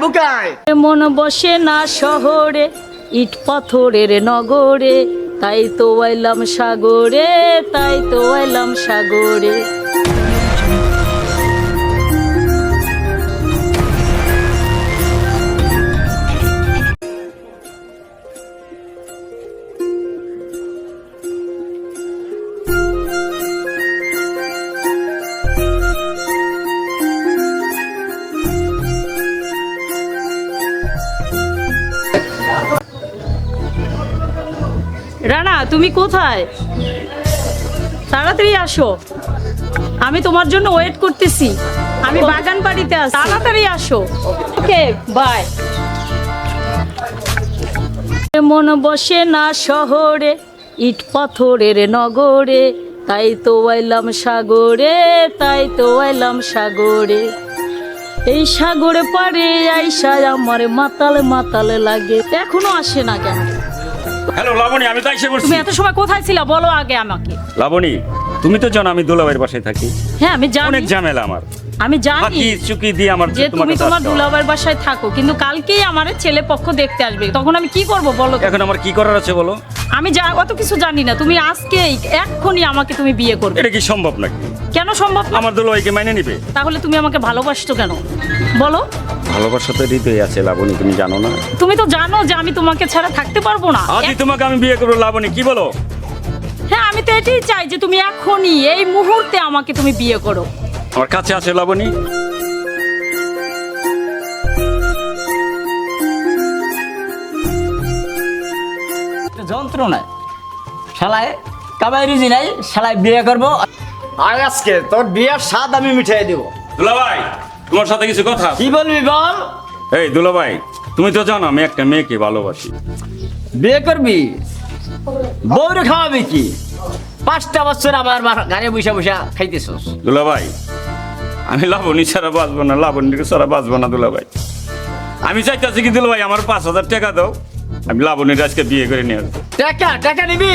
বুকায়। বুকায় মন বসে না শহরে, ইট পাথরের নগরে। তাই তো আইলাম সাগরে, তাই তো আইলাম সাগরে। রানা তুমি কোথায়? তাড়াতাড়ি আসো। আমি তোমার জন্য ওয়েট করতেছি। আমি বাগান বাড়িতে আছি। তাড়াতাড়ি আসো। ওকে বাই মন বসে না শহরে ইট পাথরের নগরে। তাই তো আইলাম সাগরে তাই তো আইলাম সাগরে। এই সাগরে পারে আইসা আমার মাতালে মাতালে লাগে। এখনও আসে না কেন? হ্যালো লাবণী আমি তো এসে পড়ছি তুমি এত সময় কোথায় ছিলা? বলো আগে আমাকে। লাবণী তুমি তো জানো আমি বাসায় থাকি। হ্যাঁ আমি জানি। অনেক ঝামেলা আমার। আমি জানি চুকি দিয়ে আমার যে তুমি তোমার। দুলাভাইয়ের বাসায় থাকো কিন্তু কালকেই আমার ছেলে পক্ষ দেখতে আসবে। তখন আমি কি করব বলো তো? এখন আমার কি করার আছে বলো? আমি যা অত কিছু জানি না। তুমি আজকে এক্ষুনি আমাকে তুমি বিয়ে করবে। এটা কি সম্ভব নাকি? কেন সম্ভব না? আমার দুলাভাইকে মাইনে নিবে? তাহলে তুমি আমাকে ভালোবাসতো কেন? বলো। ভালোবাসা তো হৃদয়ে আছে লাবণী তুমি জানো না? তুমি তো জানো যে আমি তোমাকে ছাড়া থাকতে পারব না। আজই তোমাকে আমি বিয়ে করব লাবণী কি বলো? হ্যাঁ আমি তো এটাই চাই যে তুমি এখনই এই মুহূর্তে আমাকে তুমি বিয়ে করো। আমার কাছে আছে লাবণী। যন্ত্রণায় শালায় কামাই রুজি নাই শালায় বিয়ে করব। আর আজকে তোর বিয়ার স্বাদ আমি মিঠাই দেব। দুলাভাই তোমার সাথে কিছু কথা কি বলবি বল? এই দুলাভাই তুমি তো জানো আমি একটা মেয়েকে ভালোবাসি। বিয়ে করবি? বউরে খাওয়াবি কি? পাঁচটা বছর আমার গাড়ি বসে বসে খাইতেছস। দুলাভাই আমি লাবণী ছাড়া বাঁচবো না লাবণীকে ছাড়া বাঁচবো না দুলাভাই। আমি চাইতেছি কি দুলাভাই আমার পাঁচ হাজার টাকা দাও আমি লাবণীর আজকে বিয়ে করে নিয়ে টাকা টাকা নিবি?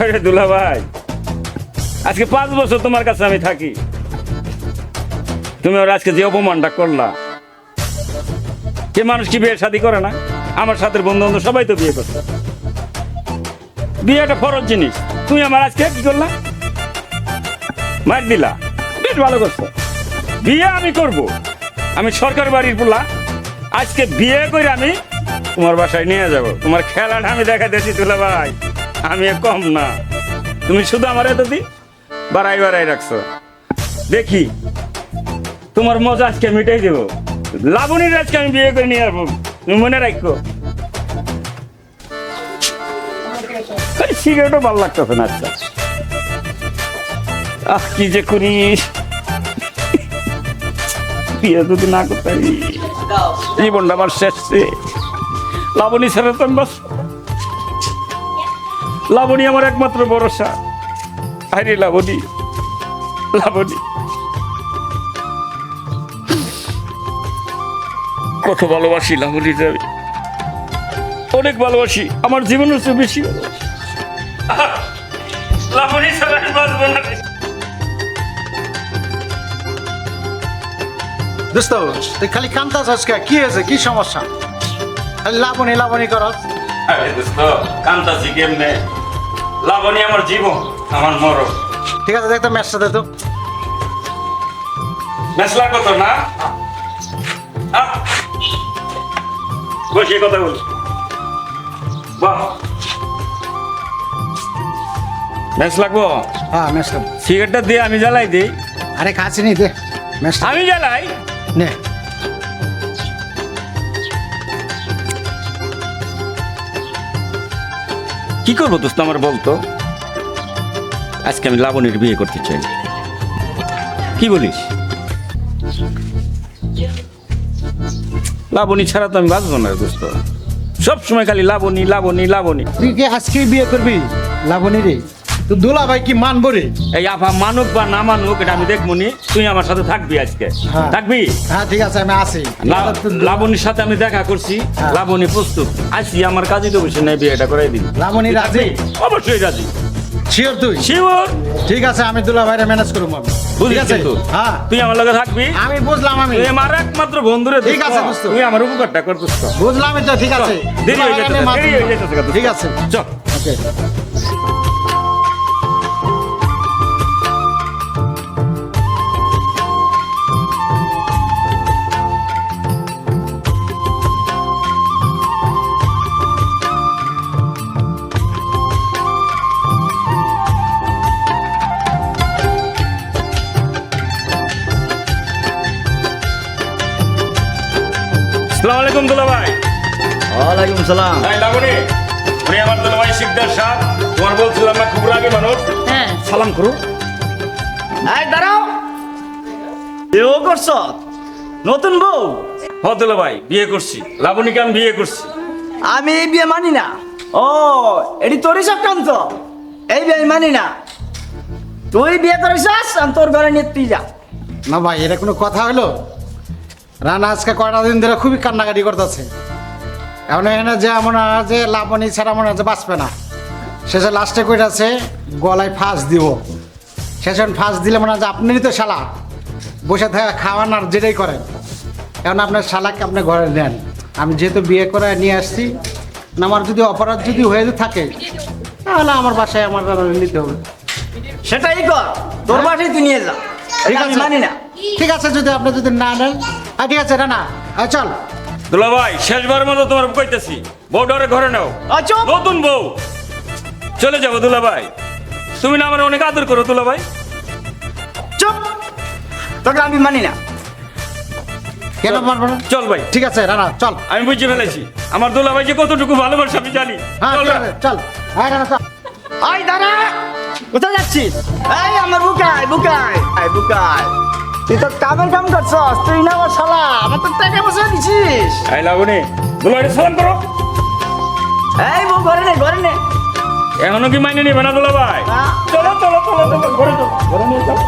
আরে দুলাভাই আজকে পাঁচ বছর তোমার কাছে আমি থাকি। তুমি ওর আজকে যে অপমানটা করলা, যে মানুষ কি বিয়ে শাদি করে না? আমার সাথে বন্ধু বান্ধব সবাই তো বিয়ে করছে। বিয়ে একটা ফরজ জিনিস। তুমি আমার আজকে কি করলা? মার দিলা। বেশ ভালো করছ। বিয়ে আমি করব। আমি সরকার বাড়ির পোলা। আজকে বিয়ে করে আমি তোমার বাসায় নিয়ে যাব। তোমার খেলাটা আমি দেখা দিয়েছি তুলা ভাই। আমি কম না। তুমি শুধু আমার এতদিন বাড়াই বাড়াই রাখছো। দেখি তোমার মজা আজকে মিটাই দেব। লাবণীর আজকে আমি বিয়ে করে নিয়ে আসব। তুমি মনে রাখো। সিগারেটও ভালো লাগতেছে না আচ্ছা আহ কি যে করি। বিয়ে যদি না করতে জীবনটা আমার শেষ লাবণী ছেড়ে তো আমি। লাবণী আমার একমাত্র ভরসা। আরে লাবণী লাবণী। কত ভালোবাসি লাবণীর আমি। অনেক ভালোবাসি, আমার জীবনের চেয়ে বেশি! লাবণী ছাড়া বাঁচবো না। দোস্ত, তুই খালি কান্তাস আজকে, কি হয়েছে? কি সমস্যা? লাবণী লাবণী করস আরে দোস্ত কান্তাসি কেমনে? লাবণী আমার জীবন আমার মরণ। ঠিক আছে দেখ ম্যাচটা দে তো। কত না? আহ! কথা বল। বাহ। ম্যাচ লাগবো? হ্যাঁ ম্যাচটা সিগারেটটা দিয়ে আমি জ্বালাই দিই। আরে কাছে নি দে। আমি জ্বালাই? নে। কি করব দোস্ত, আমার বলতো আজকে আমি লাবণীর বিয়ে করতে চাই। কি বলিস? লাবণী ছাড়া তো আমি বাঁচবো না দোস্ত। সবসময় খালি লাবণী লাবণী লাবণী। তুই কি আজকেই বিয়ে করবি? লাবণী রে। তো দুলা ভাই কি মানবো রে? এই আভা মানুক বা না মানুক এটা আমি দেখব নি। তুই আমার সাথে থাকবি আজকে। হ্যাঁ। থাকবি? হ্যাঁ ঠিক আছে আমি আসি। লা- লাবণীর সাথে আমি দেখা করছি। হ্যাঁ। লাবণী প্রস্তুত। আসি আমার কাজই তো বসে নাই বিয়েটা করাই দিবি। লাবণী রাজি? অবশ্যই রাজি। শিওর তুই? শিওর ঠিক আছে আমি দুলা ভাইরে ম্যানেজ করব আমি। ঠিক বুঝলি আছে? কিন্তু? হ্যাঁ। তুই আমার লগে থাকবি? আমি বুঝলাম আমি। তুই আমার একমাত্র বন্ধুরে ঠিক আছে, দোস্ত। তুই আমার উপকারটা কর দোস্ত বুঝলাম তো ঠিক আছে। দেরি দুলা হয়ে ভাইরে আমি দেরি হয়ে। যেতেছে, দোস্ত। ঠিক আছে। চল। ওকে আলাইকুম দুলা ভাই ওয়ালাইকুম সালাম। ভাই লাবণী উনি আমার দুলা ভাই শিকদার সাহেব তোমার বলছিলাম না খুব রাগী মানুষ। হ্যাঁ। সালাম করো। এই দাঁড়াও। বিয়েও করছ? নতুন বউ? হ দুলা ভাই বিয়ে করছি। লাবণীকে আমি বিয়ে করছি। আমি এই বিয়ে মানি না। ও এটি তোরই চক্রান্ত এই বিয়ে মানি না। তুই বিয়ে করেছিস আমি তোর ঘরে নিয়ে তুই যা। না ভাই এটা কোনো কথা হলো? রানা আজকে কয়টা দিন ধরে খুবই কান্নাকাটি করতেছে। এখন এখানে যে এমন যে লাবণী ছাড়া মনে যে বাঁচবে না। শেষে লাস্টে কইটাছে গলায় ফাঁস দিব। শেষে ফাঁস দিলে মনে যে আপনিই তো শালা। বসে থাকা খাওয়ান আর যেটাই করেন। এখন আপনার শালাকে আপনি ঘরে নেন। আমি যেহেতু বিয়ে করে নিয়ে আসছি না আমার যদি অপরাধ যদি হয়ে থাকে তাহলে আমার বাসায় আমার নিতে হবে। সেটাই কর। তোর বাসায় তুই নিয়ে যা। ঠিক আছে। মানি না। ঠিক আছে যদি আপনি যদি না নেন হ্যাঁ ঠিক আছে রানা। হ্যাঁ চল। দুলা ভাই শেষবার মতো তোমার কইতেছি বউডারে ঘরে নাও। চুপ। নতুন বউ। চলে যাব দুলা ভাই। তুমি না আমার অনেক আদর করো দুলা ভাই। চুপ। তোকে আমি মানি না। কেন পারব না? চল ভাই। ঠিক আছে রানা চল। আমি বুঝে ফেলেছি। আমার দুলা ভাই যে কতটুকু ভালোবাসে আমি জানি। হ্যাঁ চল। চল। হ্যাঁ রানা চল। আই দাঁড়া। কোথায় যাচ্ছিস? এই আমার বুকায় বুকায় বুকায় তুই তো কামের কাম করছস তুই না আমার শালা আমার তো টাকা বসে দিছিস। আই লাবণী দুলা ভাই সালাম করো। এই বউ ঘরে নে ঘরে নে। এখনও কি মাইনে নিবে না দুলা ভাই চলো চলো চলো চলো ঘরে চলো ঘরে নিয়ে চলো